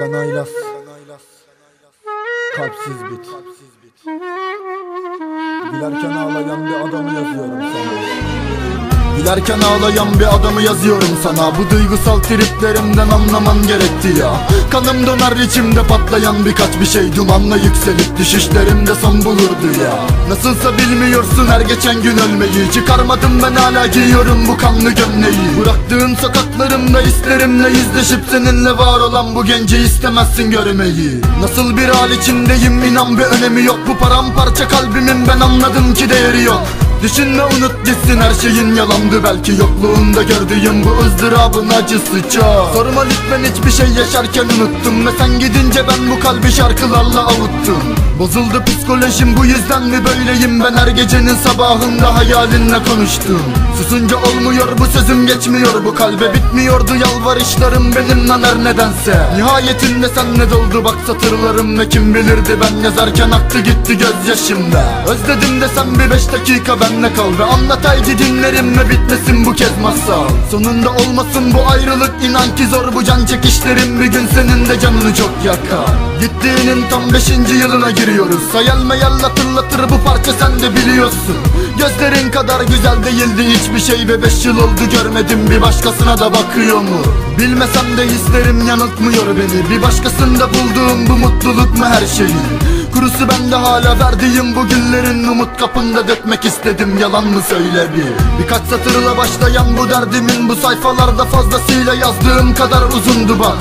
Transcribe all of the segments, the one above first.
Ben Aylas Kalpsiz bit. Gülerken ağlayan bir adamı yazıyorum sana. Gülerken ağlayan bir adamı yazıyorum sana. Bu duygusal triplerimden anlaman gerekti ya. Kanım döner içimde patlayan birkaç bir şey. Dumanla yükselip düşüşlerimde son bulurdu ya. Nasılsa bilmiyorsun her geçen gün ölmeyi. Çıkarmadım ben hala giyiyorum bu kanlı gömleği Bıraktığın sokaklarımda hislerimle yüzleşip Seninle var olan bu genci istemezsin görmeyi. Nasıl bir hal içindeyim inan bir önemi yok. Bu paramparça kalbimin ben anladım ki değeri yok. Düşünme unut gitsin her şeyin yalandı. Belki yokluğunda gördüğüm bu ızdırabın acısı çok. Sorma lütfen hiçbir şey yaşarken unuttum. Ve sen gidince ben bu kalbi şarkılarla avuttum Bozuldu psikolojim bu yüzden mi böyleyim? Ben her gecenin sabahında hayalinle konuştum. Susunca olmuyor bu sözüm geçmiyor. Bu kalbe Bitmiyordu yalvarışlarım benim lan her nedense. Nihayetinde senle doldu? Bak satırlarım Ve kim bilirdi? Ben yazarken aktı gitti gözyaşımda. Özledim desem bir beş dakika benle kal Ve anlat haydi dinlerim ve bitmesin bu kez masal. Sonunda olmasın bu ayrılık inan ki zor bu can çekişlerim. Bir gün senin de canını çok yakar. Gittiğinin tam beşinci yılına giriyoruz Hayal meyal hatırlatır bu parça sen de biliyorsun. Gözlerin kadar güzel değildi hiçbir şey Ve beş yıl oldu görmedim. Bir başkasına da bakıyor mu? Bilmesem de hislerim yanıltmıyor beni. Bir başkasında bulduğum bu mutluluk mu her şeyi Kurusu bende hala verdiğim bu güllerin umut kapında dökmek istedim. Yalan mı söyle bir Birkaç satırla başlayan bu derdimin bu sayfalarda fazlasıyla yazdığım kadar uzundu bak.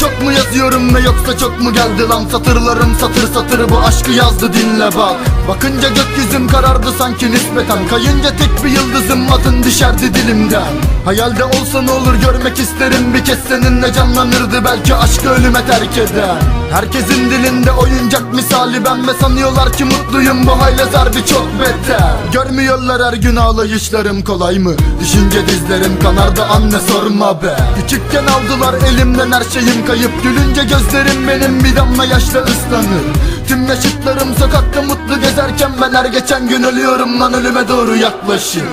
Çok mu yazıyorum ve yoksa çok mu geldi lan? Satırlarım satır satır bu aşkı yazdı dinle bak. Bakınca gökyüzüm karardı sanki nispeten. Kayınca tek bir yıldızım adın düşerdi dilimden. Hayalde olsa ne olur görmek isterim. Bir kez seninle canlanırdı belki aşkı ölüme terk eder Herkesin dilinde oyuncak misali ben ve sanıyorlar ki mutluyum. Bu haylaz harbi çok beter. Görmüyorlar her gün ağlayışlarım kolay mı? Düşünce dizlerim kanardı anne sorma be. Küçükken aldılar elimden her şeyim. Kayıp Gülünce gözlerim benim. Bir damla yaşla ıslanır. Tüm yaşıtlarım sokakta mutlu gezerken ben her geçen gün ölüyorum. Lan ölüme doğru yaklaşır